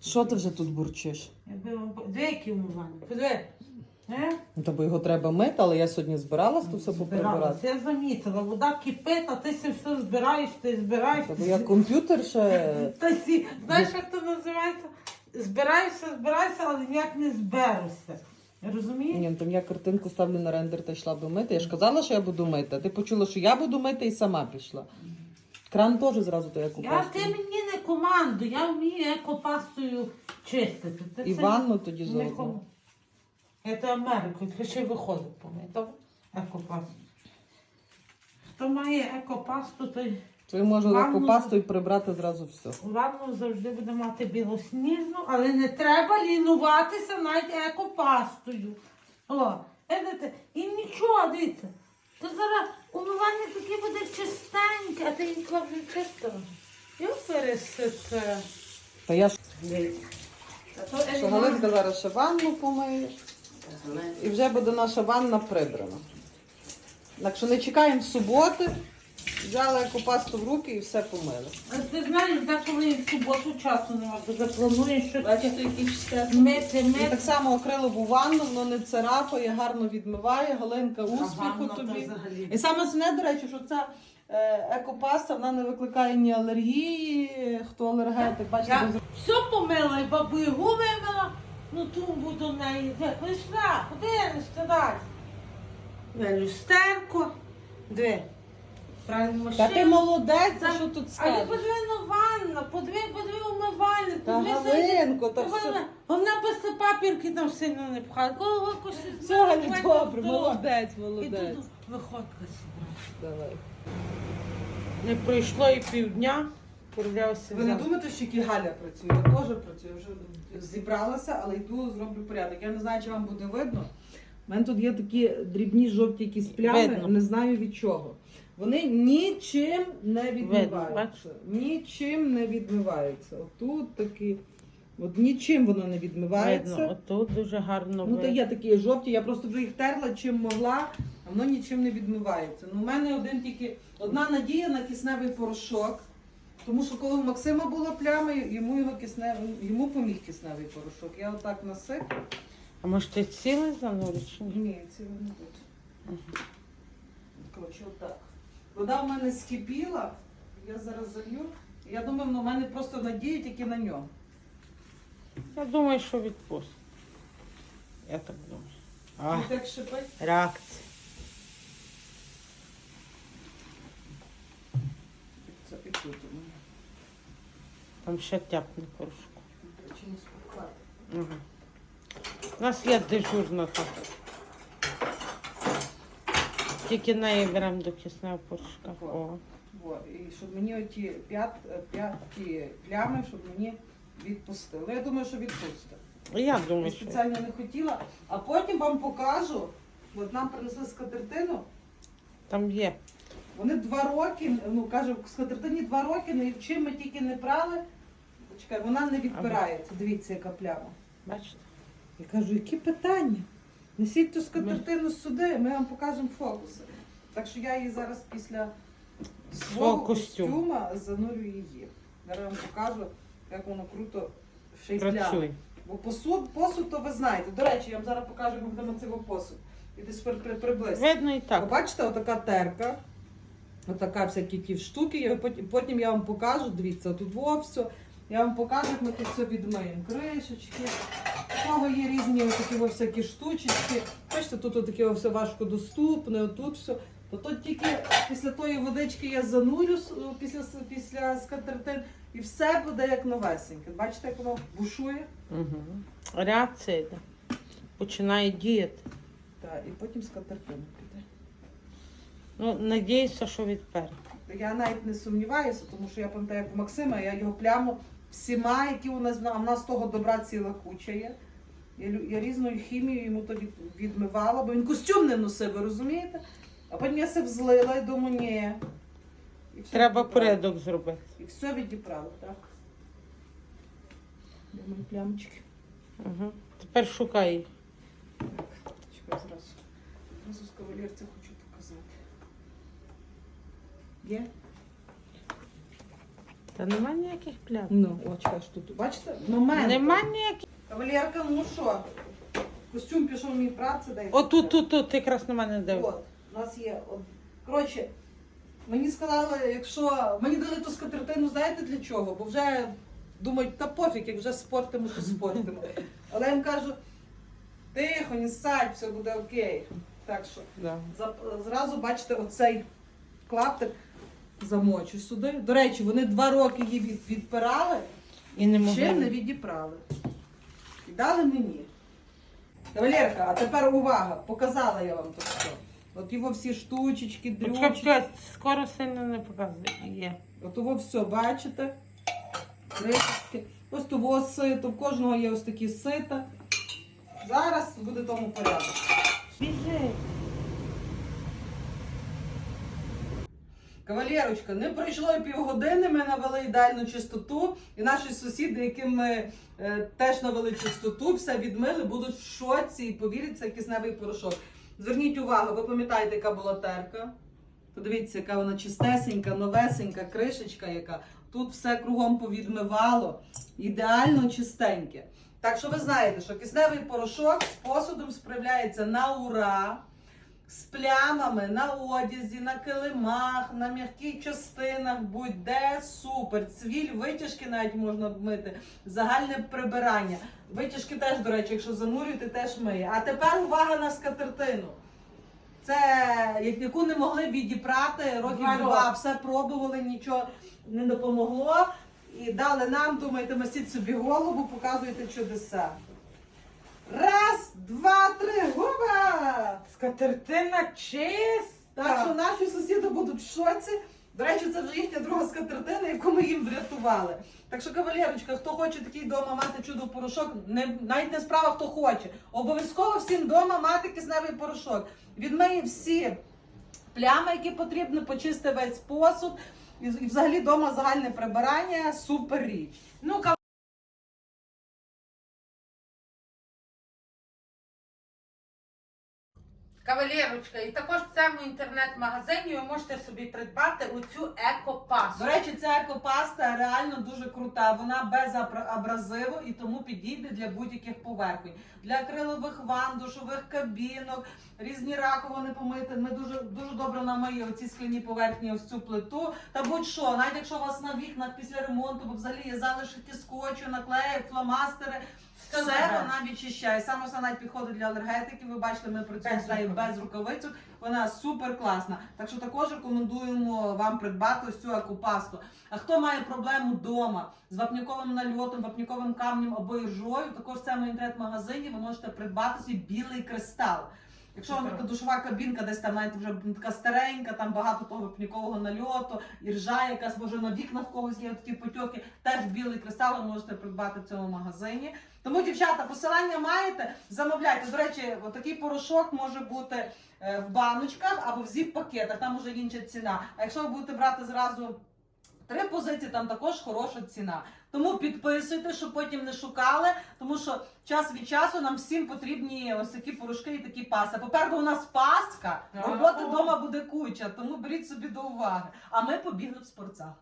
Що ти вже тут бурчиш? Якби вам по- Де які. Е? Ну, Тобі його треба мити, але я сьогодні збиралась тут все Збиралась. поприбирати. Я замітила, вода кипить, а ти все все збираєш, ти збираєш. Тобто я комп'ютер ще. Та сі, знаєш, як це називається? Збираюся, збираюся, але ніяк не зберуся. Розумієш? Ні, ну, там я картинку ставлю на рендер та йшла би мити. Я ж казала, що я буду мити. а Ти почула, що я буду мити і сама пішла. Кран теж зразу то я Я ти мені не команду, я вмію екопастою чистити. Ти І це ванну тоді не заодно. кому. Це Америку, ти ще й виходить помити. Екопасту. Хто має екопасту, той То я можу Ванну- таку пасту і прибрати зразу все. ванну завжди буде мати білосніжну, але не треба лінуватися навіть екопастою. О, видите, і нічого, дивіться. То зараз умивання таке буде чистеньке, а ти інколи вже чисто. Я пересите. Та я ж що Галинка зараз ще ванну помиє. І вже буде наша ванна прибрана. Так що не чекаємо суботи, взяла яку пасту в руки і все помили. А ти знаєш, деколи в суботу часу нема, бо заплануєш, що Бачите, все. мити, І мити. так само акрилову ванну, воно не царапає, гарно відмиває, Галинка успіху то тобі. взагалі. І саме основне, до речі, що ця е, екопаста вона не викликає ні алергії, хто алергетик, бачите, Я все помила, і бабу Ягу вимила, ну тумбу до неї. Де, Пішла, подивишся далі. Де люстерко, де? Правильно Та ти молодець, Та- що тут А я скажеш. подиви на ванна, подиви, подиви умивальник. Та подиви, Галинко, та Вона, все. вона без папірки там сильно не пхає. Кого Все, Галя, добре, молодець, І молодець. тут виходка. Давай. Не пройшло і півдня, курявся. Ви не думаєте, що тільки Галя працює? Я теж працюю. Вже зібралася, але йду, зроблю порядок. Я не знаю, чи вам буде видно. У мене тут є такі дрібні жовті якісь плями, Видно. не знаю від чого. Вони нічим не відмиваються. Нічим не відмиваються. Отут такі. От нічим воно не відмивається. Видно, отут дуже гарно Ну, видно. є такі жовті, я просто вже їх терла чим могла, а воно нічим не відмивається. Ну, у мене один тільки одна надія на кисневий порошок. Тому що коли у Максима була пляма, йому його кисне, йому поміг кисневий порошок. Я отак насиплю. А може ти цілий зануриш? ні? Ні, не буде. Коротше, отак. Вода в мене скипіла, я зараз залью. Я думаю, ну, в мене просто надія тільки на нього. Я думаю, що відпустить. Я так думаю. А, І так шипить. реакція. Це мене. Там ще тяпне порошку. Речі, не спухати. Угу. У нас є дежурна тут. Тільки неї беремо до кисного порошка. О. Вот. І щоб мені оті п'ят, п'яті плями, щоб мені відпустили. Я думаю, що відпустить. Я думаю, що спеціально не хотіла. А потім вам покажу. От нам принесли скатертину. там є. Вони два роки, ну кажу, скатертині два роки, ну і чим ми тільки не прали. Чекай, вона не відпирається. Дивіться, яка пляма. Бачите? Я кажу, які питання? Несіть ту скатертину сюди, ми вам покажемо фокуси. Так що я її зараз після свого Свого костюма занурю її. Зараз вам покажу, як воно круто Працюй. Бо посуд, посуд, то ви знаєте. До речі, я вам зараз покажу, як ми будемо цей посуд. І десь при, при, приблизно. Видно і так. Бачите, отака терка. Отака всякі ті штуки. Я потім, потім я вам покажу, дивіться, тут во все. Я вам покажу, як ми тут все відмиємо. Кришечки. У кого є різні такі всякі штучечки. Бачите, тут таке все важко доступне, отут все. То тут тільки після тої водички я занурю с- після, після скатертин і все буде як новесеньке. Бачите, як воно бушує? Угу. Реакція йде. Починає діяти. Так, і потім скатертина піде. Ну, надіюся, що відпер. Я навіть не сумніваюся, тому що я пам'ятаю, як у Максима, я його пляму всіма, які у нас а в нас того добра ціла куча є. Я, я різною хімією йому тоді відмивала, бо він костюм не носив, ви розумієте? А потім я се взлила і думаю, ні. І все Треба відібрала. порядок зробити. І все відібрала, так. Де мої плямочки? Угу. Тепер шукай їх. Чекай зразу. Зразу з кавалерця хочу показати. Є? Та нема ніяких плям. Ну, о, чекай, що тут. Бачите? Момент. Нема ніяких. Кавалерка, ну що? Костюм пішов мій праці, дай. Отут, тут, тут, тут, ти якраз на мене див. От, у нас є. От. Коротше, мені сказали, якщо. Мені дали ту скатертину, знаєте для чого? Бо вже думають, та пофіг, як вже спортимо, то спортимо. Але я їм кажу, тихо, не садь, все буде окей. Так що, Да. за- зразу бачите, оцей клаптик замочу сюди. До речі, вони два роки її від, відпирали. І не Ще не могли. відіправи. І дали мені. Кавалерка, а тепер увага, показала я вам тут все. От його всі штучечки, Почекай, дрючки. почекай, скоро сильно не показує. Є. От його все, бачите? Кришечки. Ось того сито, в кожного є ось такі сита. Зараз буде тому порядок. Кавалерочка, не пройшло і півгодини, ми навели ідеальну чистоту, і наші сусіди, яким ми е, теж навели чистоту, все відмили, будуть в шоці і повірять, це кисневий порошок. Зверніть увагу, ви пам'ятаєте, яка була терка? Подивіться, яка вона чистесенька, новесенька, кришечка яка. Тут все кругом повідмивало. Ідеально чистеньке. Так що ви знаєте, що кисневий порошок з посудом справляється на ура з плямами на одязі, на килимах, на м'яких частинах, будь-де супер. Цвіль, витяжки навіть можна обмити, загальне прибирання. Витяжки теж, до речі, якщо занурюєте, теж миє. А тепер увага на скатертину. Це як- яку не могли відіпрати років Два два, все пробували, нічого не допомогло. І дали нам, думаєте, масіть собі голову, показуєте чудеса. Раз, два, три, губа! Скатертина чиста. Так що наші сусіди будуть в шоці. До речі, це вже їхня друга скатертина, яку ми їм врятували. Так що, кавалерочка, хто хоче такий вдома мати чудо порошок, не, навіть не справа, хто хоче. Обов'язково всім вдома мати кисневий порошок. Відмиє всі плями, які потрібно, почисти весь посуд. І, і взагалі вдома загальне прибирання супер річ. Ну, Кавалерочка, і також в цьому інтернет-магазині ви можете собі придбати оцю екопасу. До речі, ця екопаста реально дуже крута. Вона без абразиву і тому підійде для будь-яких поверхонь. Для акрилових ванн, душових кабінок, різні раковини помити. Ми дуже дуже добре намиє оці скляні поверхні, ось цю плиту. Та будь-що, навіть якщо у вас на вікнах після ремонту, бо взагалі є залишки скотчу, наклеїв, фломастери. Все. Вона відчищає. Саме основне навіть підходить для алергетиків. Ви бачите, ми працюємо Без з нею без рукавицю. Вона супер класна. Так що також рекомендуємо вам придбати ось цю акупасту. А хто має проблему вдома з вапняковим нальотом, вапняковим камнем або іржою, також в цьому інтернет-магазині ви можете придбати собі білий кристал. Якщо вам така душова кабінка десь там навіть вже така старенька, там багато того вапнякового нальоту, іржа якась, може на вікнах в когось є такі потьоки, теж білий кристал ви можете придбати в цьому магазині. Тому, дівчата, посилання маєте, замовляйте. До речі, такий порошок може бути е, в баночках або в зіп-пакетах, там вже інша ціна. А якщо ви будете брати зразу три позиції, там також хороша ціна. Тому підписуйте, щоб потім не шукали, тому що час від часу нам всім потрібні ось такі порошки і такі паси. Попереду у нас паска, роботи вдома буде куча, тому беріть собі до уваги. А ми побігли в спортзал.